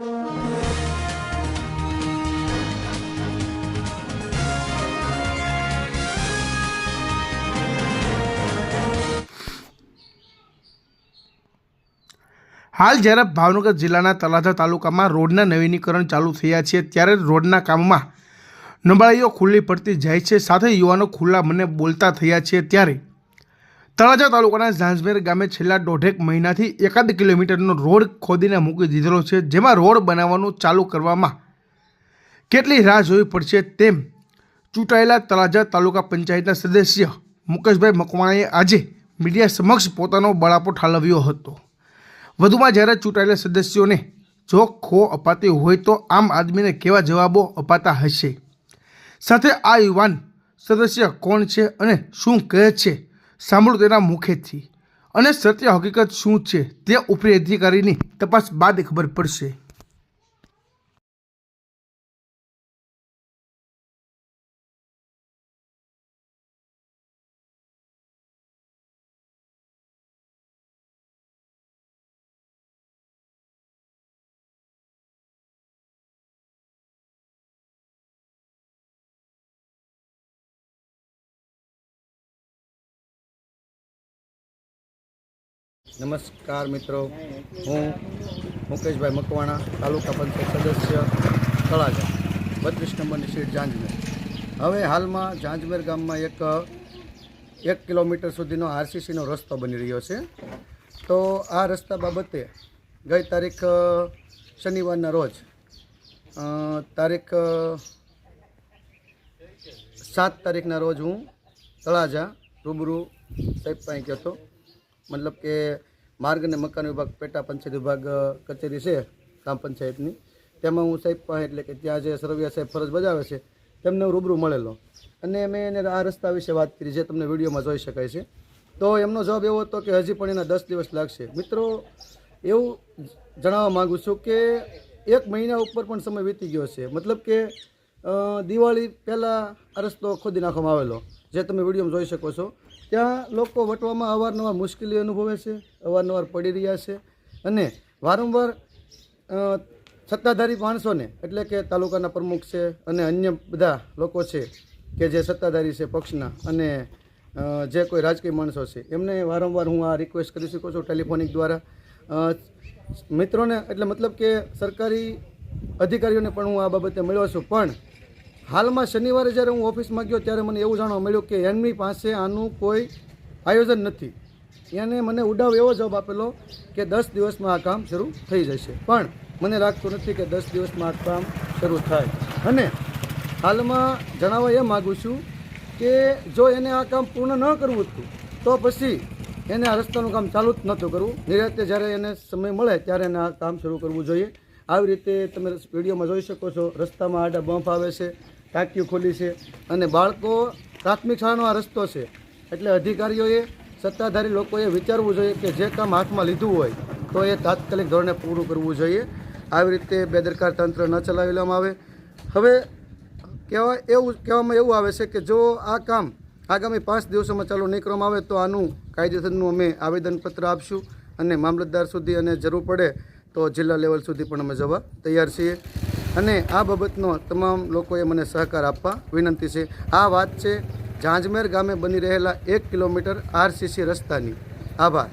હાલ જ્યારે ભાવનગર જિલ્લાના તળાજા તાલુકામાં રોડના નવીનીકરણ ચાલુ થયા છે, ત્યારે રોડના કામમાં નબળાઈઓ ખુલ્લી પડતી જાય છે. સાથે યુવાનો ખુલ્લા મને બોલતા થયા છે ત્યારે તળાજા તાલુકાના ઝાંઝમેર ગામે છેલ્લા દોઢેક મહિનાથી એકાદ કિલોમીટરનો રોડ ખોદીને મૂકી દીધેલો છે, જેમાં રોડ બનાવવાનું ચાલુ કરવામાં કેટલી રાહ જોવી પડશે તેમ ચૂંટાયેલા તળાજા તાલુકા પંચાયતના સદસ્ય મુકેશભાઈ મકવાણાએ આજે મીડિયા સમક્ષ પોતાનો બળાપો ઠાલવ્યો હતો. વધુમાં જ્યારે ચૂંટાયેલા સદસ્યોને જો ખો અપાતી હોય તો આમ આદમીને કેવા જવાબો અપાતા હશે? સાથે આ યુવાન સદસ્ય કોણ છે અને શું કહે છે? સાંભળો તેના મુખેથી અને સત્ય હકીકત શું છે તે ઉપરી અધિકારીની તપાસ બાદ ખબર પડશે. નમસ્કાર મિત્રો. હું મુકેશભાઈ મકવાણા, તાલુકા પંચાયત સદસ્ય, તળાજા. બત્રીસ નંબરની સીટ જાંજમેર. હવે હાલમાં જાંજમેર ગામમાં એક એક કિલોમીટર સુધીનો આરસીસીનો રસ્તો બની રહ્યો છે. તો આ રસ્તા બાબતે ગઈ તારીખ શનિવારના રોજ તારીખ સાત તારીખના રોજ હું તળાજા રૂબરૂ સાહેબ પાસે ગયો હતો. મતલબ કે માર્ગ અને મકાન વિભાગ, પેટા પંચાયત વિભાગ કચેરી છે, ગ્રામ પંચાયતની. તેમાં હું સાહેબ એટલે કે ત્યાં જે સરવિયા સાહેબ ફરજ બજાવે છે, તેમને હું રૂબરૂ મળેલો. અને મેં એને આ રસ્તા વિશે વાત કરી, જે તમને વિડીયોમાં જોઈ શકાય છે. તો એમનો જવાબ એવો હતો કે હજી પણ એના દસ દિવસ લાગશે. મિત્રો, એવું જણાવવા માગું છું કે એક મહિના ઉપર પણ સમય વીતી ગયો છે. મતલબ કે દિવાળી પહેલાં આ રસ્તો ખોદી નાખવામાં આવેલો, જે તમે વિડીયોમાં જોઈ શકો છો. ત્યાં લોકો વટવામાં અવારનવાર મુશ્કેલી અનુભવે છે, અવારનવાર પડી રહ્યા છે અને વારંવાર સત્તાધારી માણસોને, એટલે કે તાલુકાના પ્રમુખ છે અને અન્ય બધા લોકો છે કે જે સત્તાધારી છે પક્ષના અને જે કોઈ રાજકીય માણસો છે, એમને વારંવાર હું આ રિક્વેસ્ટ કરી શકું છું ટેલિફોનિક દ્વારા. મિત્રોને એટલે મતલબ કે સરકારી અધિકારીઓને પણ હું આ બાબતે મળ્યો છું, પણ હાલમાં શનિવારે જ્યારે હું ઓફિસમાં ગયો ત્યારે મને એવું જાણવા મળ્યું કે એમની પાસે આનું કોઈ આયોજન નથી. એને મને ઉડાવ એવો જવાબ આપેલો કે દસ દિવસમાં આ કામ શરૂ થઈ જશે. પણ મને લાગતું નથી કે દસ દિવસમાં આ કામ શરૂ થાય. અને હાલમાં જણાવવા એ માગું છું કે જો એને આ કામ પૂર્ણ ન કરવું હતું, તો પછી એને આ રસ્તાનું કામ ચાલુ જ નહોતું કરવું. નિરાતે જ્યારે એને સમય મળે ત્યારે એને આ કામ શરૂ કરવું જોઈએ. આવી રીતે તમે વિડીયોમાં જોઈ શકો છો, રસ્તામાં આડા બમ્પ આવે છે ટાંકીઓ ખોલી છે અને બાળકો પ્રાથમિક શાળાનો આ રસ્તો છે. એટલે અધિકારીઓએ, સત્તાધારી લોકોએ વિચારવું જોઈએ કે જે કામ હાથમાં લીધું હોય, તો એ તાત્કાલિક ધોરણે પૂરું કરવું જોઈએ. આવી રીતે બેદરકાર તંત્ર ન ચલાવી લેવામાં આવે. હવે કહેવાય એવું કહેવામાં એવું આવે છે કે જો આ કામ આગામી પાંચ દિવસોમાં ચાલુ નહીં કરવામાં આવે, તો આનું કાયદેસરનું અમે આવેદનપત્ર આપશું અને મામલતદાર સુધી અને જરૂર પડે તો જિલ્લા લેવલ સુધી પણ અમે જવા તૈયાર છીએ. અને આ બાબતનો તમામ લોકોએ મને સહકાર આપવા વિનંતી છે. આ વાત છે. ઝાંઝમેર ગામે બની રહેલા એક કિલોમીટર આરસીસી રસ્તાની. આભાર.